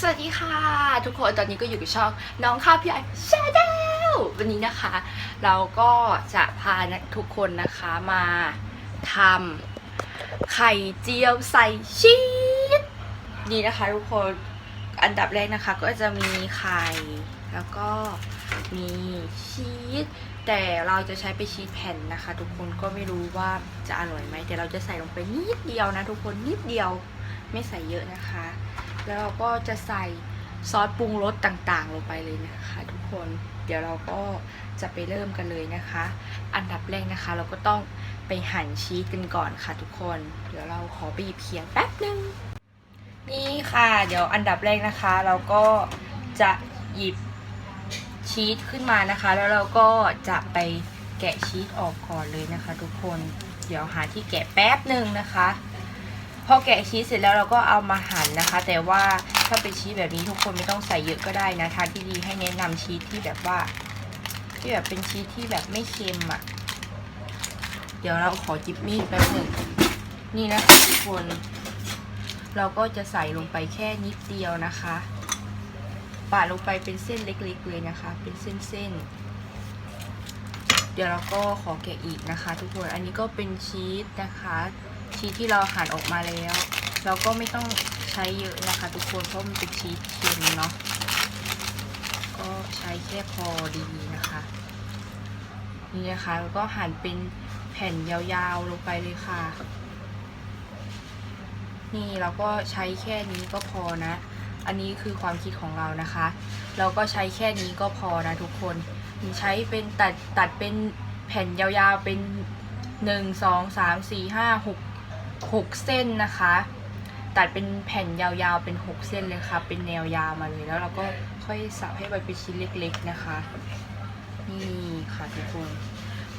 สวัสดีค่ะ ทุกคนตอนนี้ก็อยู่กับช่องน้องข้าวพี่ไอชาแนลวันนี้นะคะ เราก็จะพาทุกคนนะคะมาทำไข่เจียวใส่ชีสนี่นะคะทุกคนอันดับแรกนะคะ ก็จะมีไข่แล้วก็มีชีสแต่เราจะใช้ไปชีสแผ่นนะคะ ทุกคนก็ไม่รู้ว่าจะอร่อยไหมแต่เราจะใส่ลงไปนิดเดียวนะ ทุกคนนิดเดียวไม่ใส่เยอะนะคะ แล้วเราก็จะใส่ซอสปรุงรสต่างๆ ลงไปเลยนะคะทุกคนเดี๋ยวเราก็จะไปเริ่มกันเลยนะคะ อันดับแรกนะคะ เราก็ต้องไปหั่นชีสกันก่อนค่ะทุกคน เดี๋ยวเราขอไปหยิบเขียงแป๊บหนึ่งนี่ค่ะ เดี๋ยวอันดับแรกนะคะ เราก็จะหยิบชีสขึ้นมานะคะ แล้วเราก็จะไปแกะชีสออกก่อนเลยนะคะ ทุกคน เดี๋ยวหาที่แกะแป๊บหนึ่งนะคะ พอแกะชีสเสร็จแล้วเราก็เอามาหั่นนะคะ แต่ว่าถ้าเป็นชีสแบบนี้ทุกคนไม่ต้องใส่เยอะก็ได้นะทางที่ดีให้แนะนำชีสที่แบบว่า ที่แบบเป็นชีสที่แบบไม่เค็มอะ เดี๋ยวเราขอจิบมีดแป๊บหนึ่งนี่นะคะทุกคน เราก็จะใส่ลงไปแค่นิดเดียวนะคะปาดลงไปเป็นเส้นเล็กๆเลยนะคะ เป็นเส้นๆเดี๋ยวเราก็ขอแกะอีกนะคะ ทุกคนอันนี้ก็เป็นชีสนะคะ ชีสที่เราหั่นออกมาแล้ว เราก็ไม่ต้องใช้เยอะนะคะ ทุกคนเพราะมันเป็นชีสเค็มเนาะก็ใช้แค่พอดีนะคะนี่นะคะแล้วก็หั่นเป็นแผ่นยาวๆลงไปเลยค่ะ นี่เราก็ใช้แค่นี้ก็พอนะ อันนี้คือความคิดของเรานะคะ เราก็ใช้แค่นี้ก็พอนะทุกคนใช้เป็นตัดตัดเป็นแผ่นยาวๆเป็นหนึ่งสองสามสี่ห้าหก หกเส้นนะคะ ตัดเป็นแผ่นยาวๆเป็นหกเส้นเลยค่ะ เป็นแนวยาวมาเลยแล้วเราก็ค่อยสับให้มันเป็นชิ้นเล็กๆนะคะ นี่ค่ะทุกคน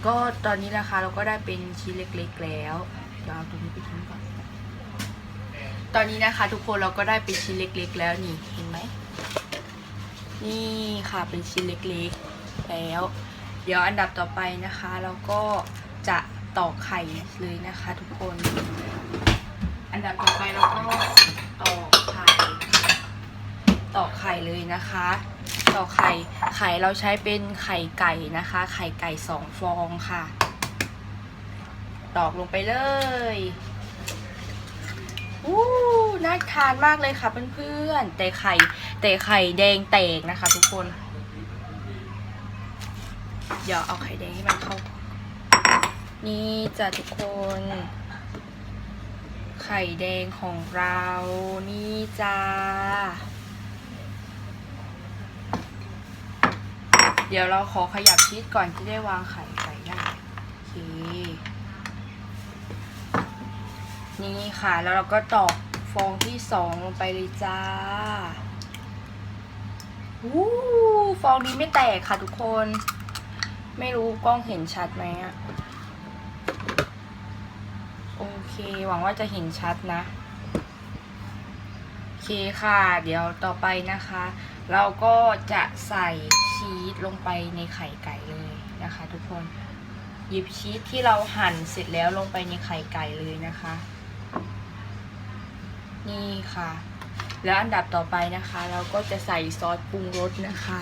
ก็ตอนนี้นะคะเราก็ได้เป็นชิ้นเล็กๆแล้วเดี๋ยวเอาตรงนี้ไปทิ้งก่อน ตอนนี้นะคะ ทุกคนเราก็ได้เป็นชิ้นเล็ก ๆ แล้วนี่เห็นไหมนี่ค่ะเป็นชิ้นเล็กๆแล้ว เดี๋ยวอันดับต่อไปนะคะ เราก็จะ ตอกไข่เลยนะคะทุกคน อันดับต่อไปเราก็ตอกไข่ตอกไข่เลยนะคะตอกไข่ ไข่เราใช้เป็นไข่ไก่นะคะ ไข่ไก่สองฟองค่ะ ตอกลงไปเลยอู้น่าทานมากเลยค่ะเพื่อนๆ แต่ไข่ แต่ไข่แดงแตกนะคะ ทุกคน เดี๋ยวเอาไข่แดงให้มันเข้า นี่จ้ะทุกคน ไข่แดงของเรา นี่จ้า เดี๋ยวเราขอขยับชีสก่อนที่ได้วางไข่ไก่ได้โอเค นี่ค่ะ แล้วเราก็ตอกฟองที่สองลงไปเลยจ้าวู้ฟองนี้ไม่แตกค่ะทุกคน ไม่รู้กล้องเห็นชัดไหมอะ เค หวังว่าจะเห็นชัดนะโอเคค่ะ เดี๋ยวต่อไปนะคะ เราก็จะใส่ชีสลงไปในไข่ไก่เลยนะคะ ทุกคนหยิบชีสที่เราหั่นเสร็จแล้วลงไปในไข่ไก่เลยนะคะ นี่ค่ะ แล้วอันดับต่อไปนะคะ เราก็จะใส่ซอสปรุงรสนะคะ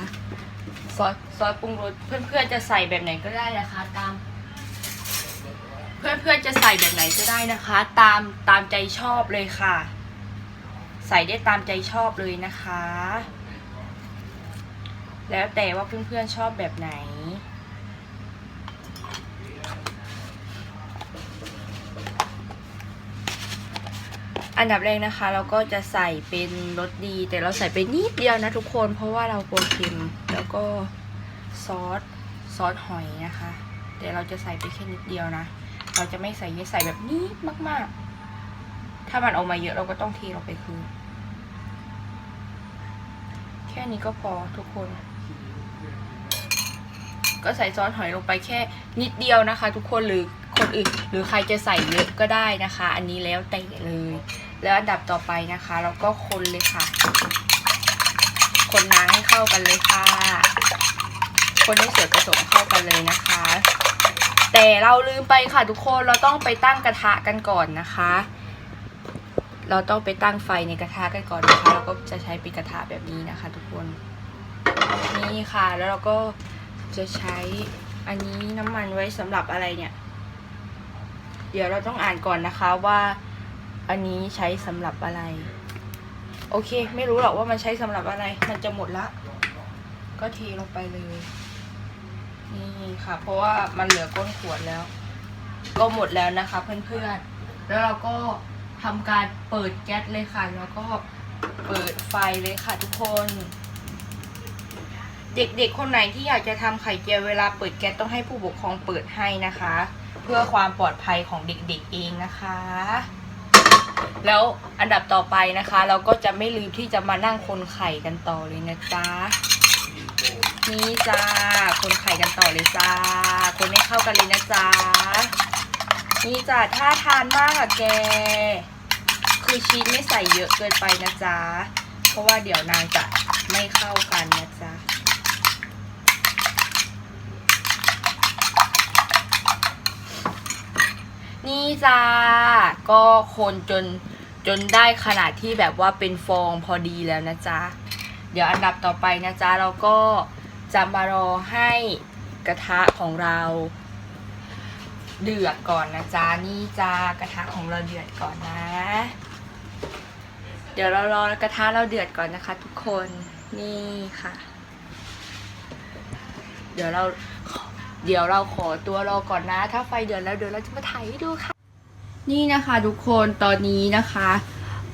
ซอสซอสปรุงรสเพื่อนๆจะใส่แบบไหนก็ได้นะคะ ตาม เพื่อนๆจะใส่แบบไหนก็ได้นะคะ ตามตามใจชอบเลยค่ะ ใส่ได้ตามใจชอบเลยนะคะ แล้วแต่ว่าเพื่อนๆชอบแบบไหนอันดับแรกนะคะ เราก็จะใส่เป็นรสดี แต่เราใส่ไปนิดเดียวนะทุกคนเพราะว่าเรากลัวเค็มแล้วก็ซอสซอสหอยนะคะ แต่เราจะใส่ไปแค่นิดเดียวนะ เราจะไม่ใส่เยอะใส่แบบนี้มาก ๆ ถ้ามันออกมาเยอะเราก็ต้องเทลงไปคืน แค่นี้ก็พอทุกคน ก็ใส่ซอสหอยลงไปแค่นิดเดียวนะคะ ทุกคนหรือคนอื่น หรือใครจะใส่เยอะก็ได้นะคะ อันนี้แล้วแต่เลย แล้วอันดับต่อไปนะคะเราก็คนเลยค่ะ คนน้ำให้เข้ากันเลยค่ะ คนให้ส่วนผสมเข้ากันเลยนะคะ แต่เราลืมไปค่ะทุกคนเราต้องไปตั้งกระทะกันก่อนนะคะ เราต้องไปตั้งไฟในกระทะกันก่อนนะคะเราก็จะใช้เป็นกระทะแบบนี้นะคะ ทุกคนนี่ค่ะแล้วเราก็จะใช้อันนี้น้ำมันไว้สำหรับอะไรเนี่ย เดี๋ยวเราต้องอ่านก่อนนะคะว่าอันนี้ใช้สำหรับอะไร โอเค ไม่รู้หรอกว่ามันใช้สำหรับอะไร มันจะหมดละ ก็เทลงไปเลย นี่ค่ะ เพราะว่ามันเหลือก้นขวดแล้ว ก็หมดแล้วนะคะเพื่อนๆ แล้วเราก็ทำการเปิดแก๊สเลยค่ะ แล้วก็เปิดไฟเลยค่ะทุกคน เด็กๆคนไหนที่อยากจะทำไข่เจียวเวลาเปิดแก๊สต้องให้ผู้ปกครองเปิดให้นะคะ เพื่อความปลอดภัยของเด็กๆเองนะคะ แล้วอันดับต่อไปนะคะ เราก็จะไม่ลืมที่จะมานั่งคนไข่กันต่อเลยนะจ๊ะ นี่จ้า คนไข่กันต่อเลยจ้า คนให้เข้ากันเลยนะจ๊ะนี่จ้าถ้าทานมากอะแก คือชีสไม่ใส่เยอะเกินไปนะจ๊ะเพราะว่าเดี๋ยวนางจะไม่เข้ากันนะจ๊ะนี่จ้า ก็คนจนจนได้ขนาดที่แบบว่าเป็นฟองพอดีแล้วนะจ๊ะ เดี๋ยวอันดับต่อไปนะจ๊ะ เราก็ จะมารอให้กระทะของเราเดือดก่อนนะจ๊ะนี่จ้ากระทะของเราเดือดก่อนนะ เดี๋ยวเรารอกระทะเราเดือดก่อนนะคะ ทุกคนนี่ค่ะ เดี๋ยวเราเดี๋ยวเราขอตัวรอก่อนนะ ถ้าไฟเดือดแล้วเดี๋ยวเราจะมาถ่ายให้ดูค่ะ นี่นะคะทุกคนตอนนี้นะคะ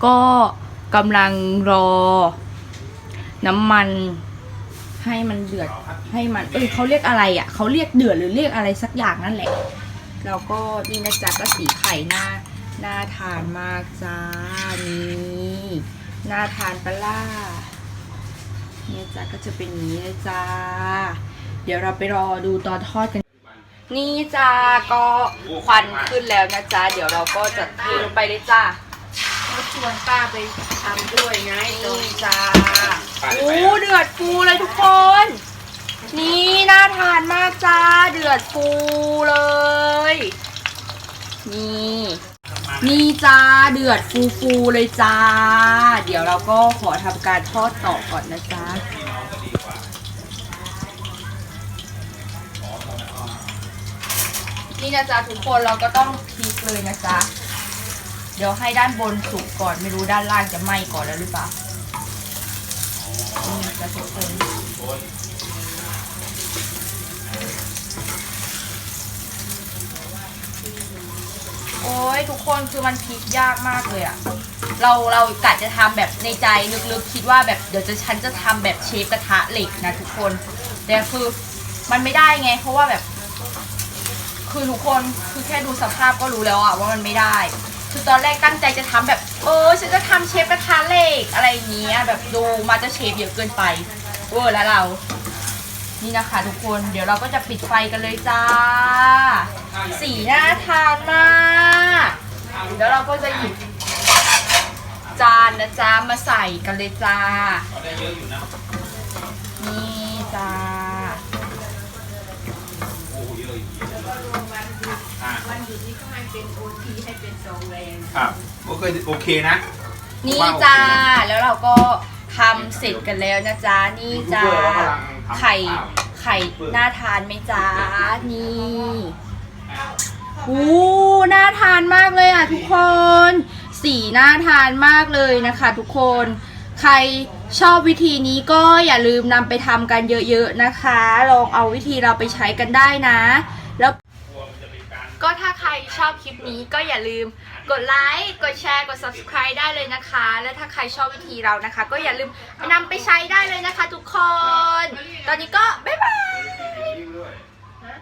ก็กำลังรอน้ำมัน ให้มันเดือดให้มันเออเขาเรียกอะไรอะ่ะเขาเรียกเดือดหรือเรียกอะไรสักอย่างนั่นแหละแล้วก็นี่นะจ๊ะก็สีไข่หน้าหน่าทานมากจ้านี่น่าทานปลาเนี่ยจ้ะก็จะเป็นนี้เลยจ้า เดี๋ยวเราไปรอดูตอนทอดกัน นี่จ้าก็ควันขึ้นแล้วนะจ๊ะเดี๋ยวเราก็จะเทลงไปเลยจ้า ชวนป้าไปทำด้วยไงตรนี่งจ้าโอ้เดือดฟูเลยทุกคน นี่น่าทานมากจ้าเดือดฟูเลย นี่นี่จ้าเดือดฟูฟูๆเลยจ้า เดี๋ยวเราก็ขอทำการทอดต่อก่อนนะจ๊ะนี่นะจ๊ะทุกคนเราก็ต้องพลิกเลยนะจ๊ะ ดี๋ยวให้ด้านบนสุกก่อนไม่รู้ด้านล่างจะไหม้ก่อนแล้วหรือเปล่านี่นะจ๊ะทุกคนโอ้ยทุกคนคือมันพลิกยากมากเลยอะเราเรากะจะทำแบบในใจลึกๆคิดว่าแบบเดี๋ยวจะฉันจะทำแบบเชฟกระทะเหล็กนะทุกคน แต่คือมันไม่ได้ไง เพราะว่าแบบ คือทุกคนคือแค่ดูสภาพก็รู้แล้วอะว่ามันไม่ได้ คือตอนแรกตั้งใจจะทำแบบ เออฉันจะทำเชฟกระทะเหล็กอะไรอย่างเงี้ยแบบดูมาจะเชฟเยอะเกินไปเวอร์แล้วเรา นี่นะคะทุกคนเดี๋ยวเราก็จะปิดไฟกันเลยจ้า สีน่าทานมากเดี๋ยวเราก็จะหยิบจานนะจ๊ะมาใส่กันเลยจ้า ได้เยอะอยู่นะ นี่จ้า โอ้โหเยอะอยู่เยอะ แล้วก็รวมวันหยุด อะวันหยุดนี้ก็ให้เป็นโอทีให้เป็นสองแรงครับโอเคโอเคนะ นี่ว่าโอเคจ้าแล้วเราก็ทำเสร็จกันแล้วนะจ๊ะนี่จ้ายูทูบเบอร์เรากำลังทำไข่ข้าวไข่น่าทานไหมจ้านี่หูน่าทานมากเลยอะทุกคน สีน่าทานมากเลยนะคะ ทุกคน ใครชอบวิธีนี้ก็อย่าลืมนำไปทำกันเยอะๆนะคะ ลองเอาวิธีเราไปใช้กันได้นะ แล้ว ก็ถ้าใครชอบคลิปนี้ก็อย่าลืมกดไลค์กดแชร์กด subscribe ได้เลยนะคะ และถ้าใครชอบวิธีเรานะคะ ก็อย่าลืมนำไปใช้ได้เลยนะคะ ทุกคน ตอนนี้ก็บ๊ายบาย